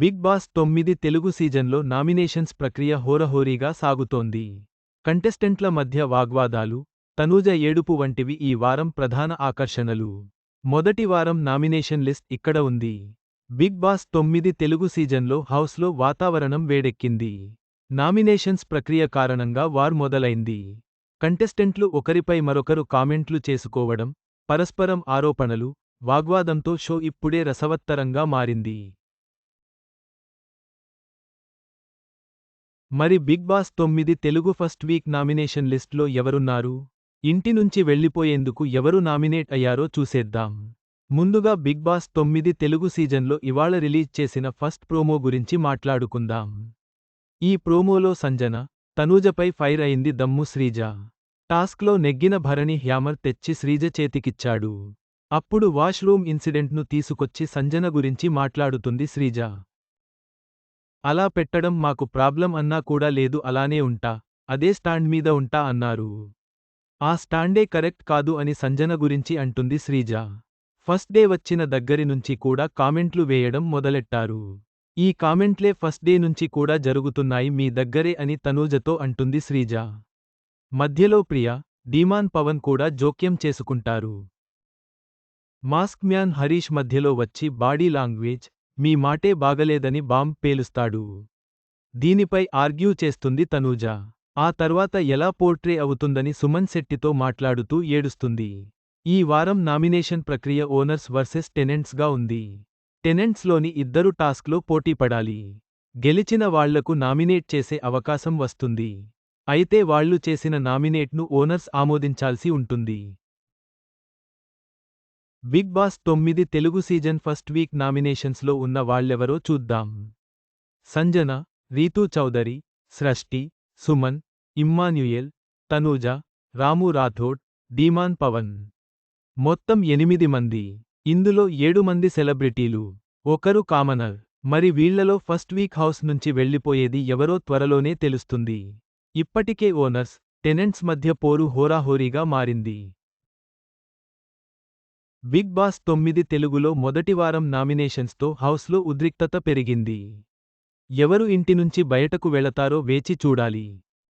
Big boss తొమ్మిది తెలుగు సీజన్లో nominations ప్రక్రియ హోరహోరీగా సాగుతోంది. కంటెస్టెంట్ల మధ్య వాగ్వాదాలు తనూజ ఏడుపు వంటివి ఈ వారం ప్రధాన ఆకర్షణలు. మొదటి వారం నామినేషన్ లిస్ట్ ఇక్కడ ఉంది. బిగ్ బాస్ తొమ్మిది తెలుగు సీజన్లో హౌస్లో వాతావరణం వేడెక్కింది. నామినేషన్స్ ప్రక్రియ కారణంగా వార్ మొదలైంది. కంటెస్టెంట్లు ఒకరిపై మరొకరు కామెంట్లు చేసుకోవడం పరస్పరం ఆరోపణలు వాగ్వాదంతో షో ఇప్పుడే రసవత్తరంగా మారింది. మరి బిగ్ బాస్ తొమ్మిది తెలుగు ఫస్ట్ వీక్ నామినేషన్ లిస్ట్లో ఎవరున్నారు? ఇంటి నుంచి వెళ్ళిపోయేందుకు ఎవరు నామినేట్ అయ్యారో చూసేద్దాం. ముందుగా బిగ్ బాస్ తొమ్మిది తెలుగు సీజన్లో ఇవాళ రిలీజ్ చేసిన ఫస్ట్ ప్రోమో గురించి మాట్లాడుకుందాం. ఈ ప్రోమోలో సంజన తనూజపై ఫైర్ అయింది దమ్ము శ్రీజ. టాస్క్లో నెగ్గిన భరణి హ్యామర్ తెచ్చి శ్రీజ చేతికిచ్చాడు. అప్పుడు వాష్రూమ్ ఇన్సిడెంట్ను తీసుకొచ్చి సంజన గురించి మాట్లాడుతుంది శ్రీజ. అలా పెట్టడం మాకు ప్రాబ్లం అన్నా కూడా లేదు అలానే ఉంటా అదే స్టాండ్ మీద ఉంటా అన్నారు. ఆ స్టాండే కరెక్ట్ కాదు అని సంజన గురించి అంటుంది శ్రీజ. ఫస్ట్ డే వచ్చిన దగ్గరి నుంచి కూడా కామెంట్లు వేయడం మొదలెట్టారు. ఈ కామెంట్లే ఫస్ట్ డే నుంచి కూడా జరుగుతున్నాయి మీ దగ్గరే అని తనూజతో అంటుంది శ్రీజ. మధ్యలో ప్రియ డీమాన్ పవన్ కూడా జోక్యం చేసుకుంటారు. మాస్క్ మ్యాన్ హరీష్ మధ్యలో వచ్చి బాడీ లాంగ్వేజ్ మీ మాటే బాగలేదని బాంబ్ పేలుస్తాడు. దీనిపై ఆర్గ్యూ చేస్తుంది తనూజ. ఆ తర్వాత ఎలా పోర్ట్రే అవుతుందని సుమన్ శెట్టితో మాట్లాడుతూ ఏడుస్తుంది. ఈ వారం నామినేషన్ ప్రక్రియ ఓనర్స్ వర్సెస్ టెనెంట్స్గా ఉంది. టెనెంట్స్లోని ఇద్దరు టాస్క్లో పోటీపడాలి గెలిచిన వాళ్ళకు నామినేట్ చేసే అవకాశం వస్తుంది. అయితే వాళ్ళు చేసిన నామినేట్ను ఓనర్స్ ఆమోదించాల్సి ఉంటుంది. బిగ్ బాస్ తొమ్మిది తెలుగు సీజన్ ఫస్ట్ వీక్ నామినేషన్స్లో ఉన్న వాళ్ళెవరో చూద్దాం. సంజన రీతూ చౌదరి సృష్టి సుమన్ ఇమ్మాన్యుయల్ తనూజ రాము రాథోడ్ డీమాన్ పవన్. మొత్తం ఎనిమిది మంది. ఇందులో ఏడు మంది సెలబ్రిటీలు. ఒకరు కామనర్. మరి వీళ్ళలో ఫస్ట్ వీక్ హౌస్ నుంచి వెళ్ళిపోయేది ఎవరో త్వరలోనే తెలుస్తుంది. ఇప్పటికే ఓనర్స్ టెనెంట్స్ మధ్య పోరు హోరాహోరీగా మారింది. బిగ్ బాస్ తొమ్మిది తెలుగులో మొదటి వారం నామినేషన్స్తో హౌస్లో ఉద్రిక్తత పెరిగింది. ఎవరు ఇంటి నుంచి బయటకు వెళతారో వేచి చూడాలి.